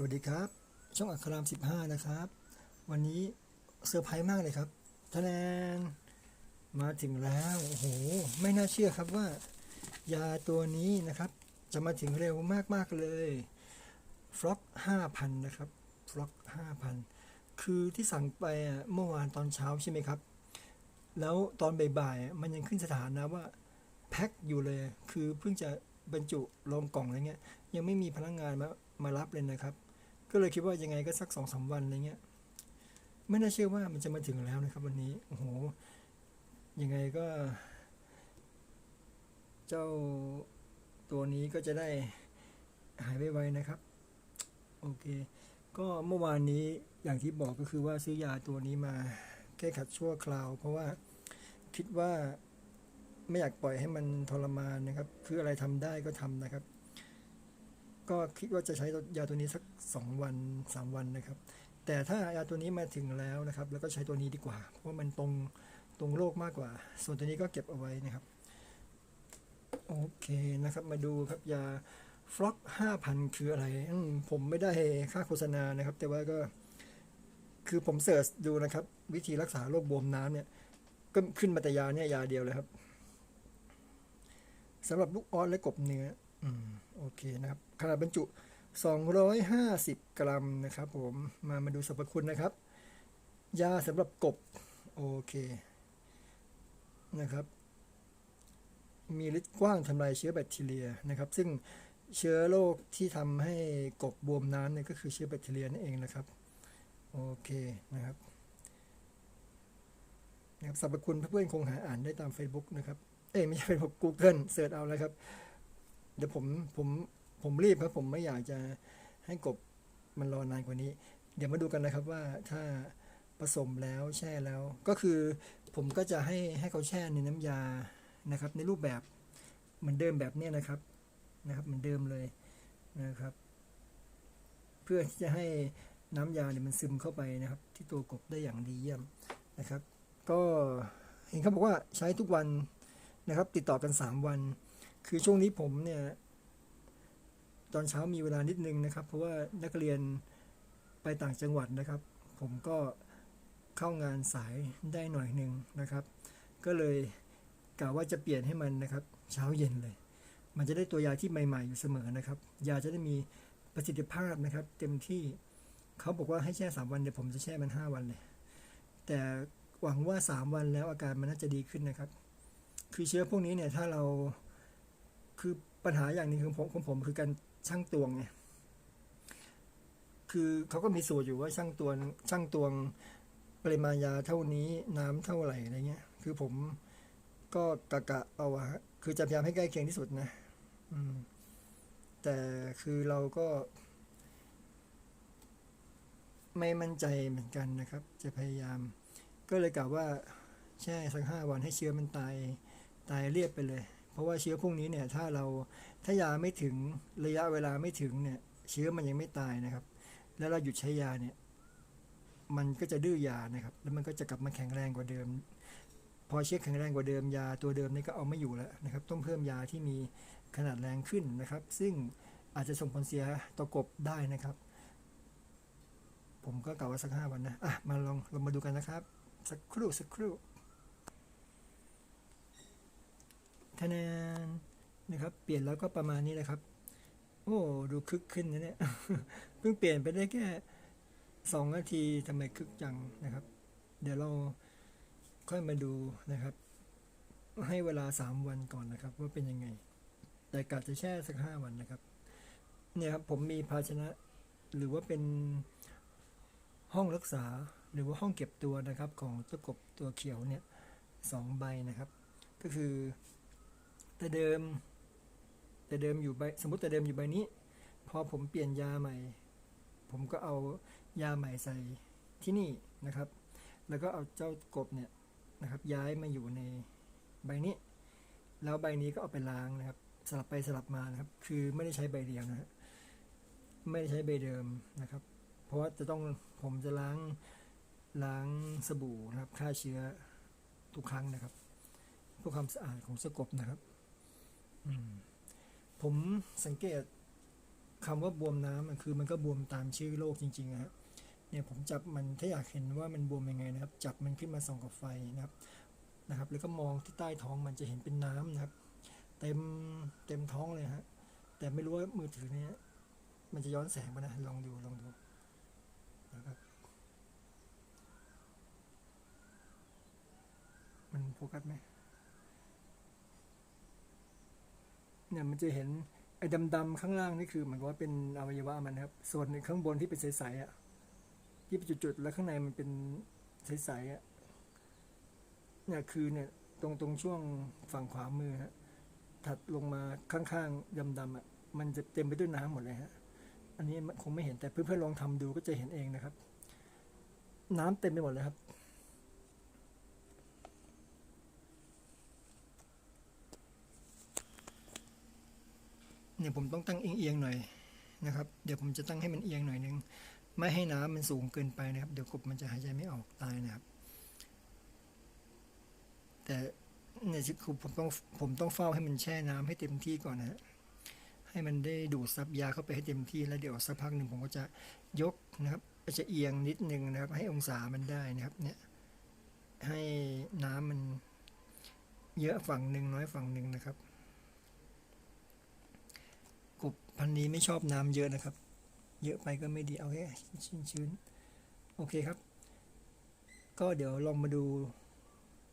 สวัสดีครับ ช่องอัคราม 15 นะครับ วันนี้เซอร์ไพรส์มากเลยครับทะแนนมาถึงแล้วโอ้โหไม่น่าเชื่อครับว่า ยาตัวนี้นะครับ จะมาถึงเร็วมาก ๆ เลยฟล็อก5,000 นะครับฟล็อก5,000 คือที่สั่งไปเมื่อวานตอนเช้าใช่ไหมครับ แล้วตอนบ่ายๆ มันยังขึ้นสถานะว่าแพ็คอยู่เลย คือเพิ่งจะบรรจุลงกล่องอะไรเงี้ย ยังไม่มีพนักงานมามารับเลยนะครับ ก็เลยคิดว่ายังไงก็สักสองสามวันอะไรเงี้ย ไม่น่าเชื่อว่ามันจะมาถึงแล้วนะครับ วันนี้ โอ้โห ยังไงก็ เจ้าตัวนี้ก็จะได้หายไปไวนะครับ โอเค ก็เมื่อวานนี้อย่างที่บอกก็คือว่าซื้อยาตัวนี้มาแก้ขัดชั่วคราว เพราะว่าคิดว่าไม่อยากปล่อยให้มันทรมานนะครับ คืออะไรทำได้ก็ทำนะครับ ก็คิดว่าจะใช้ยาตัวนี้สักสองวันสามวันนะครับ แต่ถ้ายาตัวนี้มาถึงแล้วนะครับ แล้วก็ใช้ตัวนี้ดีกว่า เพราะมันตรงตรงโรคมากกว่า ส่วนตัวนี้ก็เก็บเอาไว้นะครับ โอเคนะครับ มาดูครับยาฟล็อก5,000คืออะไร ผมไม่ได้ค่าโฆษณานะครับ แต่ว่าก็ คือผมเสิร์ชดูนะครับ วิธีรักษาโรคบวมน้ำเนี่ย ก็ขึ้นมาแต่ยาเนี่ยยาเดียวเลยครับสำหรับลูกออสและกบเนื้อ อืม โอเคนะครับขนาดบรรจุ 250 กรัมนะครับผมมามาดูสรรพคุณนะครับ ยาสำหรับกบ โอเคนะครับ มีฤทธิ์กว้างทำลายเชื้อแบคทีเรียนะครับ ซึ่งเชื้อโรคที่ทำให้กบบวมน้ำเนี่ยก็คือเชื้อแบคทีเรียนั่นเองนะครับ โอเคนะครับนะครับสรรพคุณเพื่อนๆคงหาอ่านได้ตาม Facebook นะครับ เอ้ไม่ใช่ Facebook Google เสิร์ชเอาเลยครับ เดี๋ยวผมผมผมรีบครับ ผมไม่อยากจะให้กบมันรอนานกว่านี้ เดี๋ยวมาดูกันนะครับว่าถ้าผสมแล้วแช่แล้ว ก็คือผมก็จะให้ให้เขาแช่ในน้ำยานะครับ ในรูปแบบเหมือนเดิมแบบเนี้นะครับนะครับ เหมือนเดิมเลยนะครับ เพื่อที่จะให้น้ำยาเนี่ยมันซึมเข้าไปนะครับ ที่ตัวกบได้อย่างดีเยี่ยมนะครับ ก็เห็นเขาบอกว่าใช้ทุกวันนะครับ ติดต่อกัน 3 วัน คือช่วงนี้ผมเนี่ย ตอนเช้ามีเวลานิดนึงนะครับ เพราะว่านักเรียนไปต่างจังหวัดนะครับ ผมก็เข้างานสายได้หน่อยหนึ่งนะครับ ก็เลยกะว่าจะเปลี่ยนให้มันนะครับ เช้าเย็นเลย มันจะได้ตัวยาที่ใหม่ ๆ อยู่เสมอนะครับ ยาจะได้มีประสิทธิภาพนะครับ เต็มที่เขาบอกว่าให้แช่สามวันเดี๋ยวผมจะแช่มันห้าวันเลย แต่หวังว่าสามวันแล้วอาการมันน่าจะดีขึ้นนะครับ คือเชื้อพวกนี้เนี่ยถ้าเรา คือปัญหาอย่างหนึงของผมของผมคือการช่างตวงไงคือเขาก็มีสูตรอยู่ว่าช่างตวงช่างตวงปริมาณยาเท่านี้น้ำเท่าไหร่อะไรเงี้ย คือผมก็กะกะเอาอะคือจะพยายามให้ใกล้เคียงที่สุดนะ อืม แต่คือเราก็ ไม่มั่นใจเหมือนกันนะครับ จะพยายาม ก็เลยกล่าวว่า แช่สักห้าวันให้เชื้อมันตาย ตายเรียบไปเลย เพราะว่าเชื้อพวกนี้เนี่ยถ้าเราถ้ายาไม่ถึงระยะเวลาไม่ถึงเนี่ยเชื้อมันยังไม่ตายนะครับ แล้วเราหยุดใช้ยาเนี่ยมันก็จะดื้อยานะครับ แล้วมันก็จะกลับมาแข็งแรงกว่าเดิม พอเชื้อแข็งแรงกว่าเดิมยาตัวเดิมนี่ก็เอาไม่อยู่แล้วนะครับ ต้องเพิ่มยาที่มีขนาดแรงขึ้นนะครับ ซึ่งอาจจะส่งผลเสียต่อกบได้นะครับ ผมก็กล่าวว่าสักห้าวันนะอะมาลองเรามาดูกันนะครับ สักครู่สักครู่ คะแนนนะครับ เปลี่ยนแล้วก็ประมาณนี้แหละครับ โอ้ ดูคึกขึ้นนะเนี่ย เพิ่งเปลี่ยนไปได้แค่สองนาทีทำไมคึกจังนะครับ เดี๋ยวเราค่อยมาดูนะครับ ให้เวลาสามวันก่อนนะครับ ว่าเป็นยังไง แต่กะจะแช่สักห้าวันนะครับ เนี่ยครับผมมีภาชนะ หรือว่าเป็นห้องรักษาหรือว่าห้องเก็บตัวนะครับของเจ้ากบตัวเขียวเนี่ยสองใบนะครับ ก็คือ แต่เดิม แต่เดิมอยู่ใบสมมติแต่เดิมอยู่ใบนี้ พอผมเปลี่ยนยาใหม่ ผมก็เอายาใหม่ใส่ที่นี่นะครับ แล้วก็เอาเจ้ากบเนี่ยนะครับ ย้ายมาอยู่ในใบนี้ แล้วใบนี้ก็เอาไปล้างนะครับ สลับไปสลับมานะครับ คือไม่ได้ใช้ใบเดียวนะฮะไม่ได้ใช้ใบเดิมนะครับ เพราะว่าจะต้องผมจะล้างล้างสบู่นะครับฆ่าเชื้อทุกครั้งนะครับเพื่อความสะอาดของสกบนะครับ ผมสังเกตคำว่าบวมน้ำมันคือมันก็บวมตามชื่อโรคจริงๆนะฮะเนี่ยผมจับมันถ้าอยากเห็นว่ามันบวมยังไงนะครับ จับมันขึ้นมาส่องกับไฟนะครับนะครับ แล้วก็มองที่ใต้ท้องมันจะเห็นเป็นน้ำนะครับ เต็มเต็มท้องเลยฮะแต่ไม่รู้ว่ามือถือเนี้ยมันจะย้อนแสงปะนะลองดูลองดูนะครับมันโฟกัสไหม เนี่ยมันจะเห็นไอ้ดำๆข้างล่างนี่คือเหมือนว่าเป็นอวัยวะมันนะครับ ส่วนหนึ่งข้างบนที่เป็นใสๆอะที่เป็นจุดๆแล้วข้างในมันเป็นใสๆอะเนี่ยคือเนี่ยตรงตรงช่วงฝั่งขวามือฮะถัดลงมาข้างๆดำๆอะมันจะเต็มไปด้วยน้ำหมดเลยฮะอันนี้คงไม่เห็นแต่เพื่อนๆลองทำดูก็จะเห็นเองนะครับ น้ำเต็มไปหมดเลยครับ เนี่ยผมต้องตั้งเอียงๆหน่อยนะครับ เดี๋ยวผมจะตั้งให้มันเอียงหน่อยนึง ไม่ให้น้ำมันสูงเกินไปนะครับ เดี๋ยวกบมันจะหายใจไม่ออกตายนะครับ แต่เนี่ยคือผมต้องผมต้องเฝ้าให้มันแช่น้ำให้เต็มที่ก่อนนะฮะให้มันได้ดูดซับยาเข้าไปให้เต็มที่แล้วเดี๋ยวสักพักหนึ่งผมก็จะยกนะครับจะเอียงนิดนึงนะครับ ให้องศามันได้นะครับ เนี่ย ให้น้ำมันเยอะฝั่งหนึ่งน้อยฝั่งหนึ่งนะครับ กบพันธุ์นี้ไม่ชอบน้ำเยอะนะครับ เยอะไปก็ไม่ดีเอาแค่ชื้นๆโอเคครับ ก็เดี๋ยวลองมาดู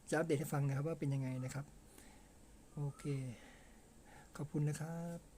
จะอัปเดตให้ฟังนะครับว่าเป็นยังไงนะครับ โอเค ขอบคุณนะครับ